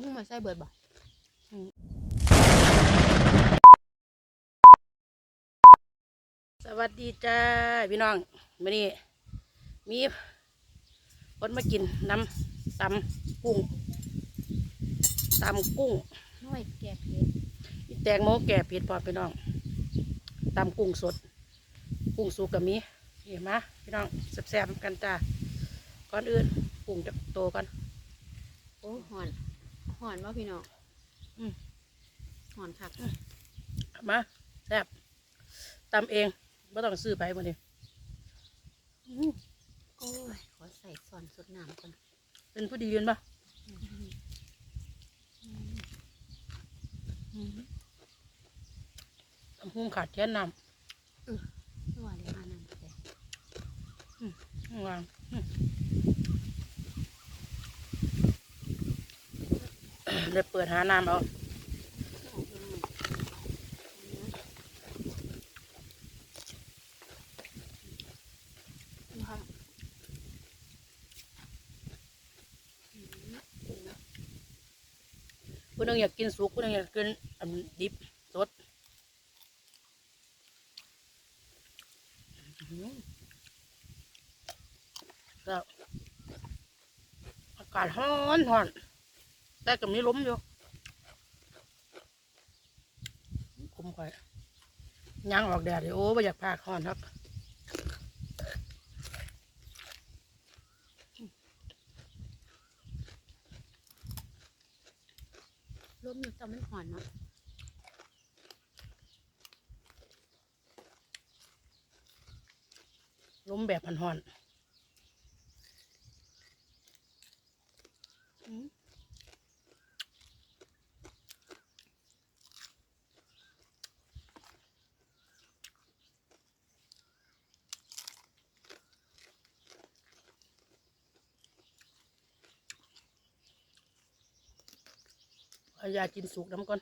มึงมาใส่เบิดบ่สวัสดีจ้าพี่น้องมื่อนี้มีคนมากินน้ำตำกุ้งตำกุ้งน้อยแก่เพชรมีแตงโมแก่เผ็ดพอพี่น้องตำกุ้งสด กุ้งสุกกับมีนี่มาพี่น้องแซ่บๆกันจ้าก่อนอื่นกุ้งจะโตกันโอ้หอน หอนว่าพี่น้องอืมหอนคักมาแซ่บตำเองไม่ต้องซื้อไปมื่อนี้อื้อโอ้ย ขอใส่ซอนสดน้ำก่อน เป็นผู้ดียืนปะตำหุ้งขาดแค่น้ำตัวเรียกมาน้ำแต่วาง เดี๋ยวเปิดหาน้ำเอาผู้นึงอยากกินสุกผู้นึงอยากกินอันดิบสดอื้อหือแล้วอากาศร้อนร้อน แต่ก็มีลมอยู่คุมไปย่างออกแดดเลยโอ้ไม่อยากพากร้อนครับร่มอยู่แต่มันหอนเนาะลมแบบห่อน เอายากินสุกน้ำก่อน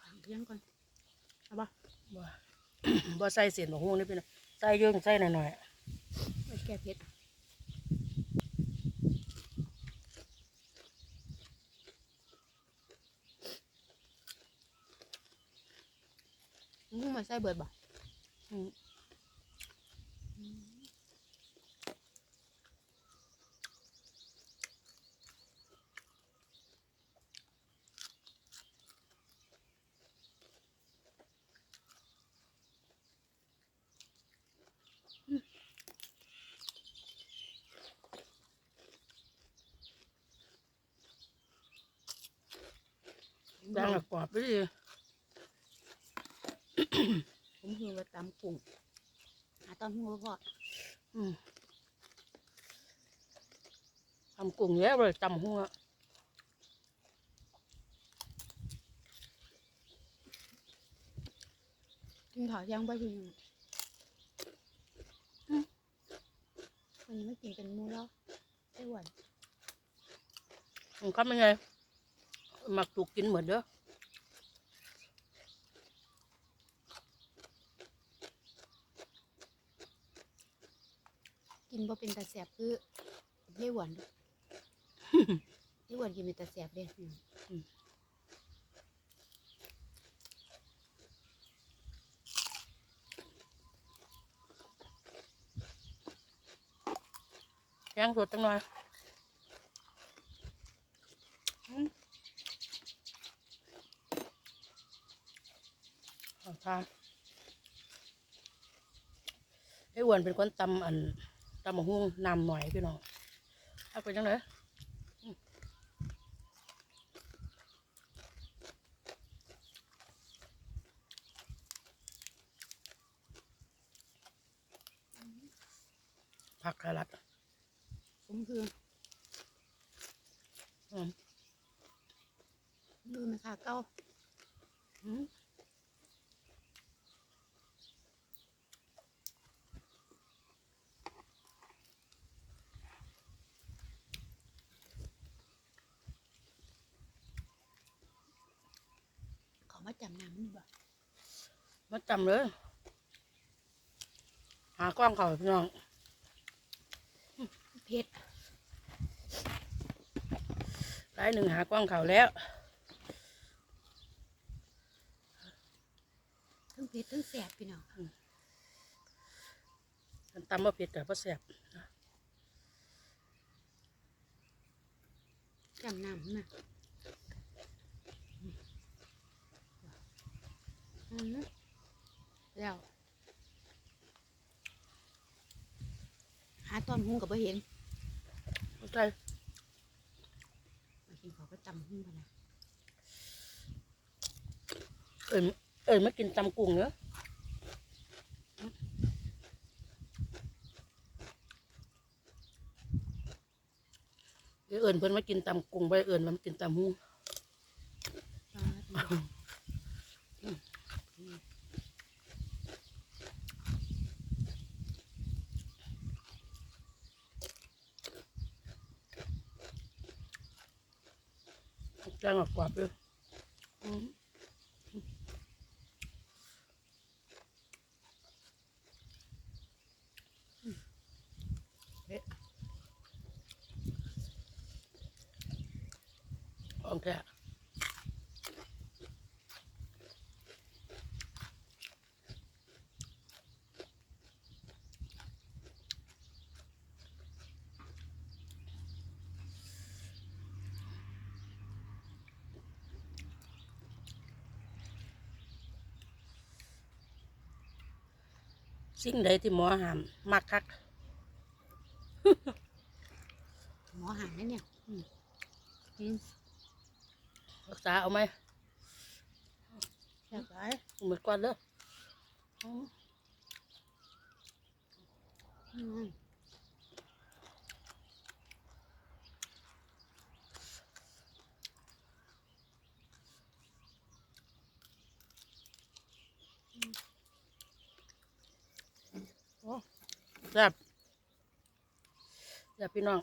ขางเที่ยงก่อนบ่บ่ใส่เสียนบ่ฮู้นี่พี่น้องใส่เยอะใส่หน่อยๆอะไว้แก่เพชรมึงมาใส่เบิดบ่ อืมดังอะกรอบไปดิผมคือว่าตำกุ้งหาตอนหัวพออืมทำกุ้งเยอะเลยตำหัวกินข้าวเที่ยงไปพี่น้องวันนี้ไม่กินเป็นหมูแล้วไอ้หวานมันครับยังไงห มักถูกกินเหมือนเด้อกินบ่เป็นตาแสบคือไอ้หวานไอ้หวานกินเป็นตาแสบเด้พี่น้องแกงสดจังหน่อย เอาทานไอ้อ้วนเป็นคนตำอันตำมะฮุ่งน้ำหน่อยพี่น้องเอาไปจังเลยอืมผักสลัดผมคืออืมดูไหมคะเก้า มขอมาจำน้ำมันบ่มาจำเลย หากล้องเขาพี่น้องเผ็ดรายหนึ่งหากล้องเขาแล้วทั้งเผ็ดทั้งแสบพี่น้องมันตำบ่เผ็ดกับบ่แซ่บจำน้ำนะ อืมแล้วหาตอนหุ้งกับบ่เห็นใช่มากินเขาวก็ตำหุ้งกันนะเอ้ยเอ้ยมากินตำกุ้งเนอะเดี๋ยวเอิญเพิ่นมากินตำกุ้งไปเอิญมันมากินตำหูปลาพี่น้อง แจ้งออกกว่าไปอืมของแท้ สิ่งใดที่หมอห้ามมักคัก หมอหางนั่นเนี่ยอืมกินรักษาเอาไหมแซ่บหลายเหมือนก่อนเด้ออืม อืม แซ่บแซ่บพี่น้อง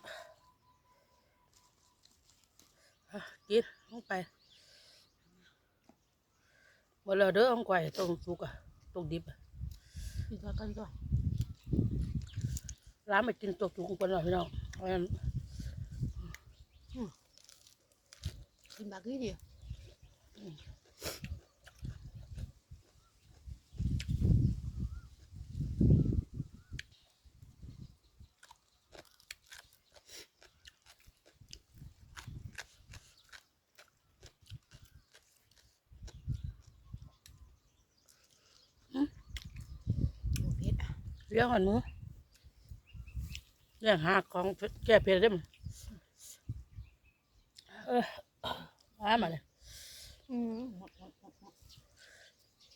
อะกินลงไปหมดแล้วเด้อของไก่ตรงสุกอะตรงดิบอะกินก่อนกันก่อนร้านมากินตัวสุกคนหน่อยพี่น้องเพราะฉะนั้นกินบักนี่เดียว โอ้เผ็ด อะเลี้ยงหันหมูเลี้ยงหาของแก้เผ็ดได้มั้ยเออมามาเลยอืมหมดหมดหมดหมด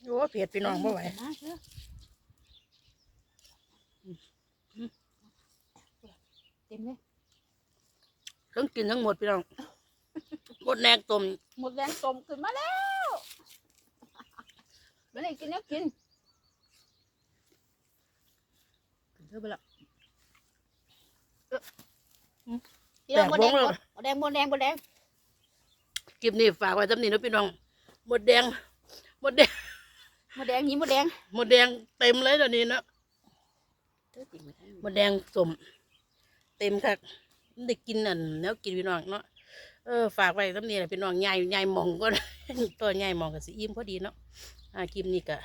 โอ้เผ็ดพี่น้องไม่ไหวมาเถอะเต็มเลยทั้งกินทั้งหมดพี่น้อง หมดแนงต้มหมดแรงต้มขึ้นมาแล้วไม่ได้กินแล้วกินกิน เถอะไปละเอออืมพี่น้องหมดแดงหมดหมดแดงหมดแดงหมดแดงคลิปนี้ฝากไว้สำนีนะพี่น้องหมดแดงหมดแดงหมดแดงนี้หมดแดงหมดแดงเต็มเลยตอนนี้นะเธอจริงไหมหมดแดงสมเต็มค่ะได้กินอันแล้วกินพี่น้องเนาะเออฝากไว้สำนีแหละพี่น้องใหญ่ใหญ่หมองก็ตัวใหญ่หมองกับสีอิ่มพอดีเนาะอ่าคลิปนี้ก็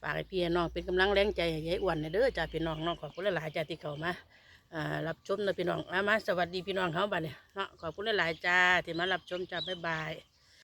ฝากให้พี่น้องเป็นกำลังแรงใจให้ยายอ้วนนะเด้อจ้าพี่น้องน้องขอบคุณหลายๆจ้าที่เข้ามาอ่ารับชมนะพี่น้องอ่ามาสวัสดีพี่น้องเขาบัดเนี่ยเนาะขอบคุณหลายๆจ้าที่มารับชมจ้าบ๊ายบาย